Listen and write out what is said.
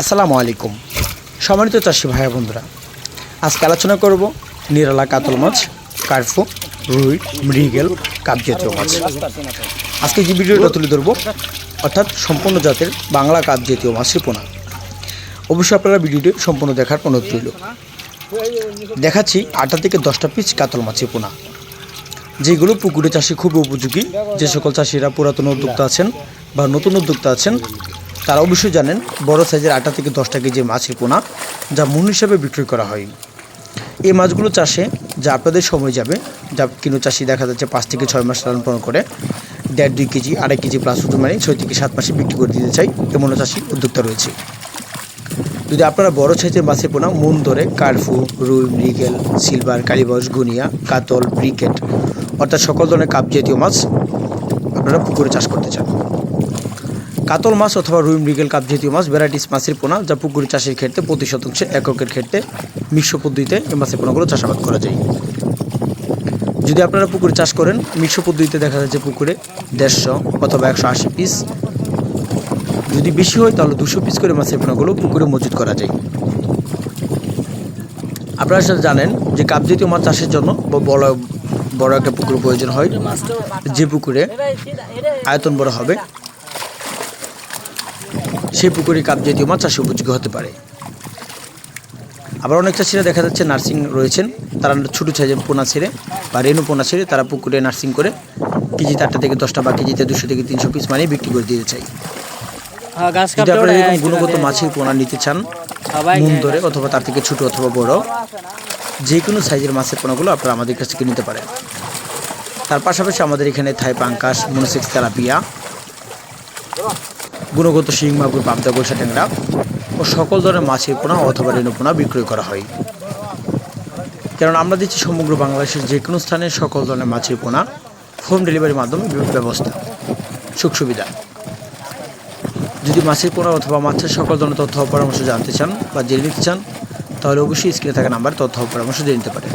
আসসালামু আলাইকুম। সম্মানিত চাষি ভাই বন্ধুরা, আজকে আলোচনা করব নিরালা কাতল মাছ, কার্ফু, রুই, মৃগেল কাপ জাতীয় মাছ। আজকে যে ভিডিওটা তুলে ধরবো, অর্থাৎ সম্পূর্ণ জাতের বাংলা কাপ জাতীয় মাছের পোনা। অবশ্যই আপনারা ভিডিওটি সম্পূর্ণ দেখার অনুরোধ রইল। দেখাচ্ছি আটটা থেকে দশটা পিস কাতল মাছের পোনা, যেগুলো পুকুরে চাষি খুব উপযোগী। যে সকল চাষিরা পুরাতন উদ্যোক্তা আছেন বা নতুন উদ্যোক্তা আছেন তারা অবশ্যই জানেন বড় সাইজের আটটা থেকে দশটা কেজি মাছের পোনা যা মূল হিসাবে বিক্রয় করা হয়। এই মাছগুলো চাষে যা আপনাদের সময় যাবে, যা কিনো চাষি দেখা যাচ্ছে পাঁচ থেকে ছয় মাস লালন পালন করে, দেড় দুই কেজি, আড়াই কেজি প্লাস ওজন মানে ছয় থেকে সাত মাসে বিক্রি করে দিতে চাই এমনও চাষি উদ্যোক্তা রয়েছে। যদি আপনারা বড় সাইজের মাছের পোনা মন ধরে কার্ফু, রুই, মৃগেল, সিলভার কালীবস গুনিয়া, কাতল, ব্রিকেট, অর্থাৎ সকল ধরনের কাপ জাতীয় মাছ আপনারা পুকুরে চাষ করতে চান। কাতল মাছ অথবা রুই মৃগেল কাপ জাতীয় মাছ ভ্যারাইটিস মাছের পোনা যা পুকুরে চাষের ক্ষেত্রে প্রতি শতাংশে এককের ক্ষেত্রে মিশ্র পদ্ধতিতে এই মাছের পোনাগুলো চাষাবাদ করা যায়। যদি আপনারা পুকুরে চাষ করেন, মিশ্র পদ্ধতিতে দেখা যাচ্ছে পুকুরে দেড়শো অথবা একশো আশি পিস যদি বেশি হয়, তাহলে দুশো পিস করে মাছের পোনাগুলো পুকুরে মজুত করা যায়। আপনারা সেটা জানেন যে কাপ জাতীয় মাছ চাষের জন্য বড় বড় একটা পুকুর প্রয়োজন হয়। যে পুকুরে আয়তন বড় হবে সেই পুকুরে কাপ জাতীয় মাছ চাষে উপযোগী হতে পারে। আবার অনেক চাষিরা দেখা যাচ্ছে নার্সিং রয়েছেন। তারা ছোটো সাইজের পোনা ছেড়ে বা রেণু পোনা ছেড়ে তারা পুকুরে নার্সিং করে কেজিতে আটটা থেকে দশটা বা কেজিতে দুশো থেকে তিনশো পিস মানে বিক্রি করে দিতে চাই। হ্যাঁ, যদি আপনারা এরকম গুণগত মাছের পোনা নিতে চান মুন ধরে অথবা তার থেকে ছোট অথবা বড় যে কোনো সাইজের মাছের পোনাগুলো আপনারা আমাদের কাছ থেকে নিতে পারেন। তার পাশাপাশি আমাদের এখানে থাই পাঙ্কাস মনোসেক্স তেলাপিয়া গুণগত শিং, মাগুর, পাবদা বৈশা ট্যাংরা ও সকল ধরনের মাছের পোনা অথবা রেণু পোনা বিক্রয় করা হয়। কারণ আমরা দিচ্ছি সমগ্র বাংলাদেশের যে কোনো স্থানে সকল ধরনের মাছের পোনা হোম ডেলিভারির মাধ্যমে ব্যবস্থা। সুখ সুবিধা। যদি মাছের পোনা অথবা মাছের সকল ধরনের তথ্য পরামর্শ জানতে চান বা জেনে নিতে চান, তাহলে অবশ্যই স্ক্রিনে থাকা নাম্বার তথ্য পরামর্শ জেনে নিতে পারেন।